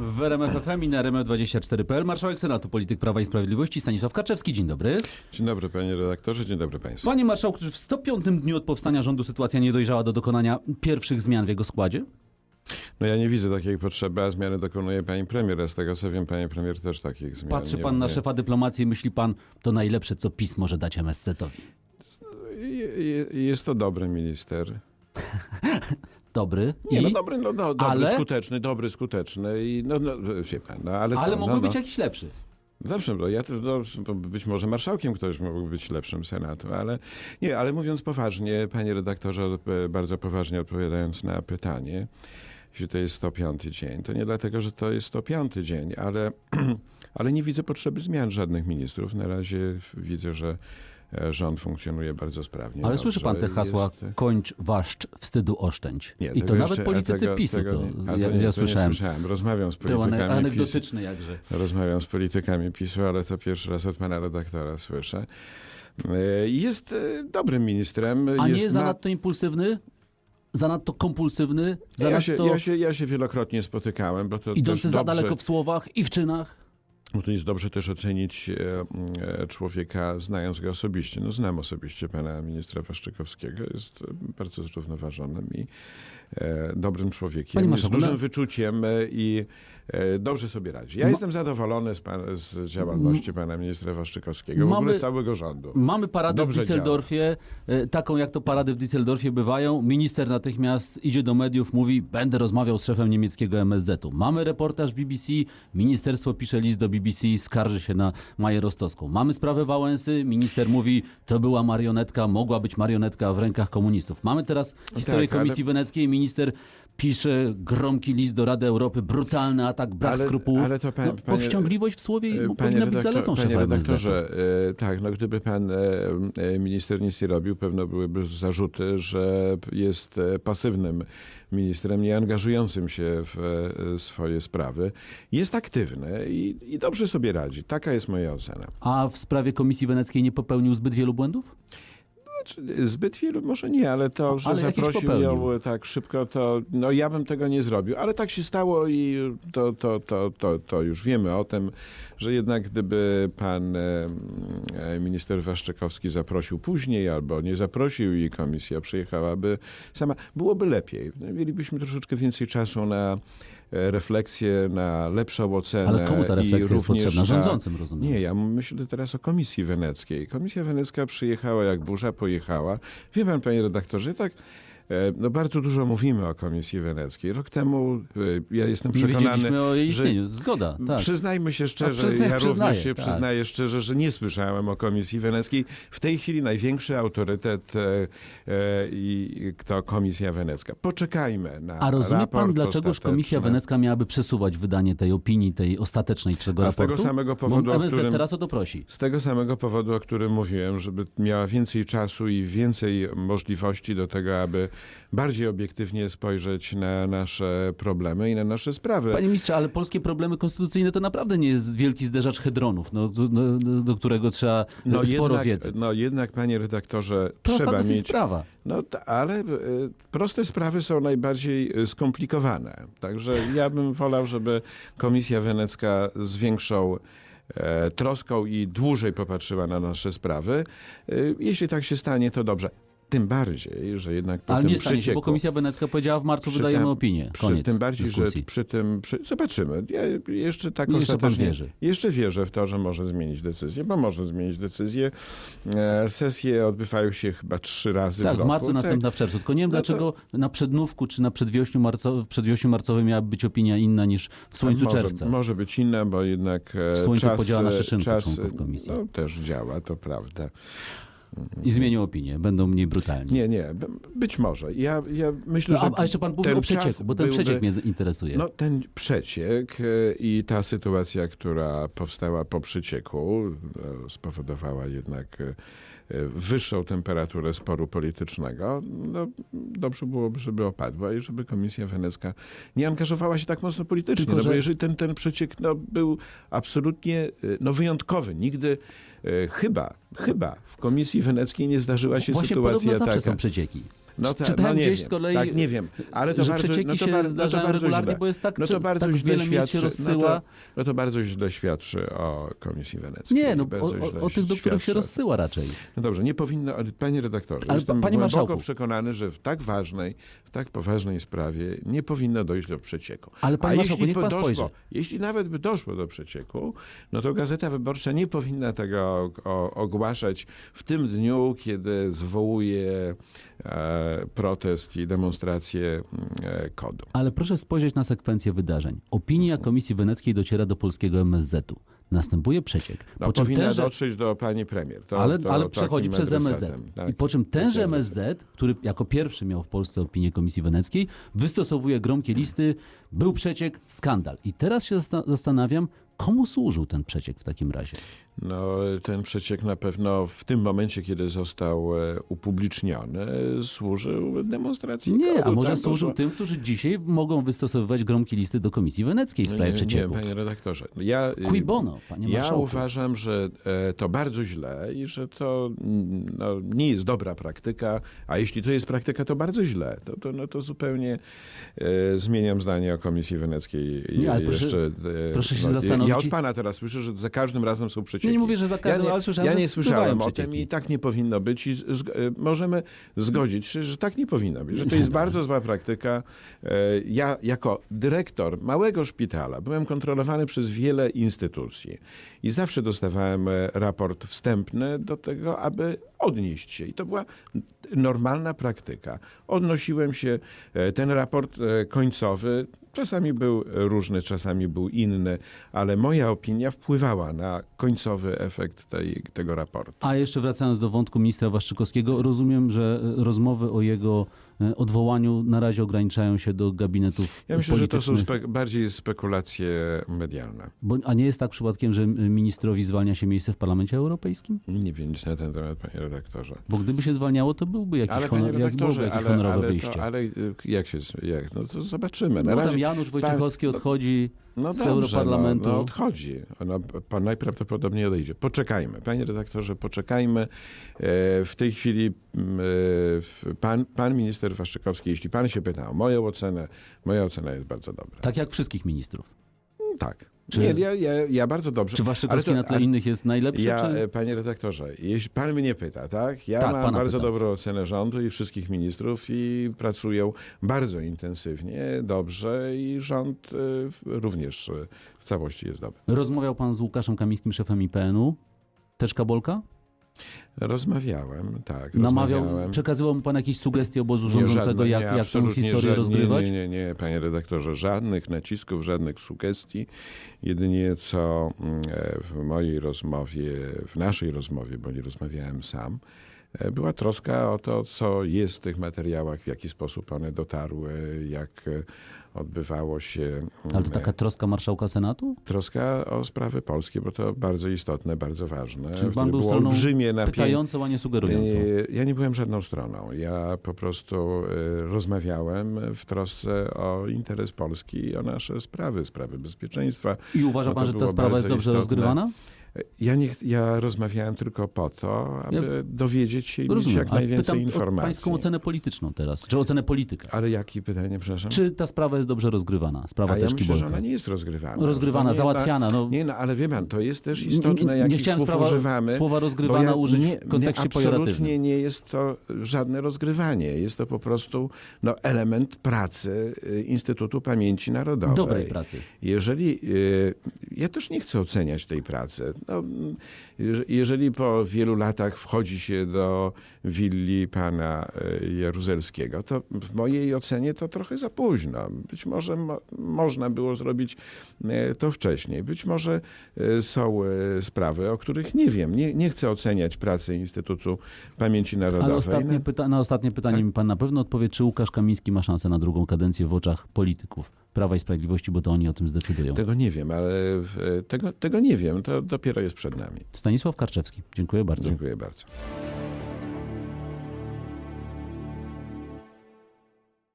W RMF FM i na RMF24.pl marszałek Senatu, polityk Prawa i Sprawiedliwości Stanisław Kaczewski. Dzień dobry. Dzień dobry panie redaktorze, dzień dobry państwu. Panie marszałku, czy w 105 dniu od powstania rządu sytuacja nie dojrzała do dokonania pierwszych zmian w jego składzie? No ja nie widzę takiej potrzeby, a zmiany dokonuje pani premier, z tego co wiem, pani premier też takich zmian Patrzy nie pan na szefa dyplomacji i myśli pan, to najlepsze, co PiS może dać MSZ-owi. Je- je- Jest to dobry minister. Dobry. Nie, I... no dobry, no, no dobry, Ale- skuteczny, dobry, skuteczny i no, no wie pan, no ale co? Ale no, mógłby no. być jakiś lepszy. Zawsze, no, ja no, być może marszałkiem ktoś mógł być lepszym Senatu, ale nie, ale mówiąc poważnie, panie redaktorze, bardzo poważnie odpowiadając na pytanie, jeśli to jest 105 dzień, to nie dlatego, że to jest 105 dzień, ale, ale nie widzę potrzeby zmian żadnych ministrów. Na razie widzę, że e, rząd funkcjonuje bardzo sprawnie. Ale dobrze. słyszy pan te hasła Jest- kończ, waszcz, wstydu oszczędź. Nie, I to nawet jeszcze- politycy tego- PiSu, tego to a ja, to nie, ja to słyszałem. Słyszałem. Rozmawiam z Był ane- politykami PiSu. jakże. Rozmawiam z politykami PiSu, ale to pierwszy raz od pana redaktora słyszę. E, Jest e, dobrym ministrem. A jest nie zanadto impulsywny? Zanadto kompulsywny? ja, Zanadto się, ja, się, ja się wielokrotnie spotykałem, bo to idący za dobrze, daleko w słowach i w czynach? Bo to jest dobrze też ocenić e, e, człowieka, znając go osobiście. No, znam osobiście pana ministra Waszczykowskiego. Jest e, bardzo zrównoważonym i dobrym człowiekiem. Z dużym na- wyczuciem e, i e, dobrze sobie radzi. Ja Ma- jestem zadowolony z, pan, z działalności pana ministra Waszczykowskiego, w Mamy- ogóle całego rządu. Mamy paradę Dobrze w Düsseldorfie, e, taką jak to parady w Düsseldorfie bywają. Minister natychmiast idzie do mediów, mówi, będę rozmawiał z szefem niemieckiego MSZ-u. Mamy reportaż BBC, ministerstwo pisze list do BBC, skarży się na Maję Rostowską. Mamy sprawę Wałęsy, minister mówi, to była marionetka, mogła być marionetka w rękach komunistów. Mamy teraz historię tak, ale- Komisji Weneckiej, minister pisze gromki list do Rady Europy, brutalny atak, brak Ale- skrupułów. ale to pan- no, panie- powściągliwość w słowie E, powinna być redaktor- zaletą panie redaktorze, e, tak, no gdyby pan e, minister nic nie robił, pewno byłyby zarzuty, że jest pasywnym ministrem, nie angażującym się w e, swoje sprawy. Jest aktywny i, i dobrze sobie radzi. Taka jest moja ocena. A w sprawie Komisji Weneckiej nie popełnił zbyt wielu błędów? Znaczy, Zbyt wielu może nie, ale to, że Ale zaprosił ją tak szybko, to no ja bym tego nie zrobił. Ale tak się stało i to, to, to, to, to już wiemy o tym, że jednak gdyby pan minister Waszczykowski zaprosił później albo nie zaprosił i komisja przyjechałaby sama, byłoby lepiej. Mielibyśmy troszeczkę więcej czasu na refleksję, na lepszą ocenę. Ale komu ta i refleksja jest również potrzebna? na- Rządzącym, rozumiem. nie, ja myślę teraz o Komisji Weneckiej. Komisja Wenecka przyjechała jak burza, pojechała. Wie pan, panie redaktorze, tak no bardzo dużo mówimy o Komisji Weneckiej. Rok temu e, ja jestem Nie przekonany, wiedzieliśmy o jej że istnieniu. Zgoda, tak. Przyznajmy się szczerze, przyzna- ja przyznaję, również się tak. przyznaję szczerze, że nie słyszałem o Komisji Weneckiej. W tej chwili największy autorytet e, e, i to Komisja Wenecka. Poczekajmy na A rozumie pan, dlaczegoż Komisja. Wenecka miałaby przesuwać wydanie tej opinii, tej ostatecznej czego A z tego raportu? samego powodu, Bo MSZ którym- teraz o to prosi. Z tego samego powodu, o którym mówiłem, żeby miała więcej czasu i więcej możliwości do tego, aby bardziej obiektywnie spojrzeć na nasze problemy i na nasze sprawy. Panie ministrze, ale polskie problemy konstytucyjne to naprawdę nie jest wielki zderzacz hedronów, no, do, do, którego trzeba no, sporo jednak, wiedzy. no jednak, panie redaktorze, Prosta trzeba mieć... sprawa. No, ale y, proste sprawy są najbardziej y, skomplikowane. Także ja bym wolał, żeby Komisja Wenecka z większą e, troską i dłużej popatrzyła na nasze sprawy. Jeśli tak się stanie, to dobrze. Tym bardziej, że jednak po Ale tym nie stanie się, bo Komisja Wenecka powiedziała w marcu przy wydajemy tym- opinię. Przy, Koniec tym bardziej, dyskusji. że przy tym... Przy, zobaczymy. Ja jeszcze tak Jeszcze pan ostatecznie... wierzy. Jeszcze wierzę w to, że może zmienić decyzję, bo może zmienić decyzję. E, sesje odbywają się chyba trzy razy w Tak, w roku. marcu, Tak. następna w czerwcu. Tylko nie wiem, No to- dlaczego na przednówku czy na przedwiośniu, marco, przedwiośniu marcowym miałaby być opinia inna niż w słońcu może, czerwca. Może być inna, bo jednak e, Słońce czas, podziała na e, czas członków komisji. No, też działa, to prawda. I zmienią opinię, będą mniej brutalni. Nie, nie, być może. Ja, ja myślę, No, że a, a jeszcze pan mówi ten o przecieku, bo ten byłby- przeciek mnie interesuje. No ten przeciek e, i ta sytuacja, która powstała po przecieku, e, spowodowała jednak e, wyższą temperaturę sporu politycznego. No, dobrze byłoby, żeby opadła i żeby Komisja Wenecka nie angażowała się tak mocno politycznie. Tylko, no bo że- jeżeli ten, ten przeciek no, był absolutnie e, no, wyjątkowy. Nigdy e, chyba, chyba w Komisji Weneckiej nie zdarzyła się Właśnie sytuacja podobno zawsze taka. są przecieki. No, ta, Czytałem no nie gdzieś wiem. z kolei, tak, nie wiem, ale to że bardzo, przecieki no to, się bar- no to bardzo regularnie, źle. bo jest tak- no to bardzo tak źle wiele miejsc się świadczy, rozsyła. No to, no to bardzo źle świadczy o Komisji Weneckiej. Nie, no o, o, o tych, do których się świadczy rozsyła raczej. No dobrze, nie powinno, panie redaktorze, Ale jestem pa- panie głęboko marszałku. przekonany, że w tak ważnej, w tak poważnej sprawie nie powinno dojść do przecieku. Ale, panie A marszałku, jeśli niech pan doszło, jeśli nawet by doszło do przecieku, no to Gazeta Wyborcza nie powinna tego ogłaszać w tym dniu, kiedy zwołuje protest i demonstrację e, kodu. Ale proszę spojrzeć na sekwencję wydarzeń. Opinia Komisji Weneckiej dociera do polskiego MSZ-u. Następuje przeciek. No, po czym powinna tenże, dotrzeć do pani premier. To, ale, to ale przechodzi przez MSZ. tak. I po czym tenże MSZ, który jako pierwszy miał w Polsce opinię Komisji Weneckiej, wystosowuje gromkie listy, był przeciek, skandal. I teraz się zasta- zastanawiam, komu służył ten przeciek w takim razie? No, ten przeciek na pewno w tym momencie, kiedy został e, upubliczniony, służył demonstracji Nie, kodu. a może Tam służył poszło- tym, którzy dzisiaj mogą wystosowywać gromkie listy do Komisji Weneckiej w sprawie przecieku. Nie, panie redaktorze. Ja, y, Cui bono, panie ja marszałku. uważam, że e, to bardzo źle i że to mm, no, nie jest dobra praktyka, a jeśli to jest praktyka, to bardzo źle. To, to, no, to zupełnie e, zmieniam zdanie o Komisji Weneckiej. i Nie, ale proszę- jeszcze, e, proszę się no, zastanowić- Ja od pana teraz słyszę, że za każdym razem są przecieki. Nie, nie mówię, że za każdym, ja słyszałem, Ja nie słyszałem o tym i tak nie powinno być i z, z, e, możemy zgodzić się, że tak nie powinno być, że to jest bardzo zła praktyka. E, Ja jako dyrektor małego szpitala byłem kontrolowany przez wiele instytucji i zawsze dostawałem e, raport wstępny do tego, aby odnieść się i to była normalna praktyka. Odnosiłem się, e, ten raport e, końcowy czasami był różny, czasami był inny, ale moja opinia wpływała na końcowy efekt tej, tego raportu. A jeszcze wracając do wątku ministra Waszczykowskiego, rozumiem, że e, rozmowy o jego odwołaniu na razie ograniczają się do gabinetów Ja myślę, że to są spe- bardziej spekulacje medialne. Bo, a nie jest tak przypadkiem, że m, ministrowi zwalnia się miejsce w Parlamencie Europejskim? Nie wiem nic na ten temat, panie redaktorze. Bo gdyby się zwalniało, to byłby jakiś, Ale honor, jak byłoby jakieś ale, honorowe ale, wyjście. to, ale y, jak się, jak, no to zobaczymy. Na no razie, Janusz Wojciechowski no- odchodzi no z dobrze, Europarlamentu. No, no odchodzi. No, pan najprawdopodobniej odejdzie. Poczekajmy. Panie redaktorze, poczekajmy. E, W tej chwili mm, e, pan, pan minister Waszczykowski, jeśli pan się pyta o moją ocenę, moja ocena jest bardzo dobra. Tak jak wszystkich ministrów. Tak. Czy- Nie, ja, ja, ja bardzo dobrze. Czy Ale Waszczykowski to- na tle innych jest najlepszy? Ja, czy... e, panie redaktorze, jeśli pan mnie pyta, tak? Ja Tak, mam bardzo pytam. dobrą ocenę rządu i wszystkich ministrów i pracują bardzo intensywnie, dobrze i rząd e, również e, w całości jest dobry. Rozmawiał pan z Łukaszem Kamińskim, szefem IPN-u? Teczka Bolka? Rozmawiałem, tak. Namawiał, rozmawiałem. przekazywał mu pan jakieś sugestie obozu rządzącego, żadne- jak, nie, jak tę historię ża- rozgrywać? Nie, nie, nie, nie, panie redaktorze, żadnych nacisków, żadnych sugestii. Jedynie co mm, e, w mojej rozmowie, w naszej rozmowie, bo nie rozmawiałem sam, była troska o to, co jest w tych materiałach, w jaki sposób one dotarły, jak e, odbywało się. mm, Ale to taka troska marszałka Senatu? Troska o sprawy polskie, bo to bardzo istotne, bardzo ważne. Czyli pan był stroną olbrzymie napięcie. Pytającą, a nie sugerującą. E, Ja nie byłem żadną stroną. Ja po prostu e, rozmawiałem w trosce o interes Polski i o nasze sprawy, sprawy bezpieczeństwa. I uważa no pan, że ta sprawa jest dobrze istotne. rozgrywana? Ja, nie, ja rozmawiałem tylko po to, aby Ja- dowiedzieć się i mieć Rozumiem, jak ale najwięcej informacji. pańską ocenę polityczną teraz, czy ocenę polityka. Ale jakie pytanie, przepraszam? Czy ta sprawa jest dobrze rozgrywana? Sprawa A ja Teczki myślę, że ona nie jest rozgrywana. Rozgrywana, załatwiana. No, Nie, no ale wie pan, to jest też istotne, chciałem słów sprawa- używamy. słowa rozgrywana użyć nie, w kontekście nie. Absolutnie nie jest to żadne rozgrywanie. Jest to po prostu no, element pracy y, Instytutu Pamięci Narodowej. dobrej pracy. Jeżeli, y, ja też nie chcę oceniać tej pracy. No, jeże- jeżeli po wielu latach wchodzi się do willi pana y, Jaruzelskiego, to w mojej ocenie to trochę za późno. Być może mo, można było zrobić y, to wcześniej. Być może y, są sprawy, o których nie wiem. Nie, nie chcę oceniać pracy Instytutu Pamięci Narodowej. Ale ostatnie No, pyta- na ostatnie pytanie Tak. mi pan na pewno odpowie, czy Łukasz Kamiński ma szansę na drugą kadencję w oczach polityków Prawa i Sprawiedliwości, bo to oni o tym zdecydują. Tego nie wiem, ale tego, tego nie wiem. To dopiero jest przed nami. Stanisław Karczewski, dziękuję bardzo. Dziękuję bardzo.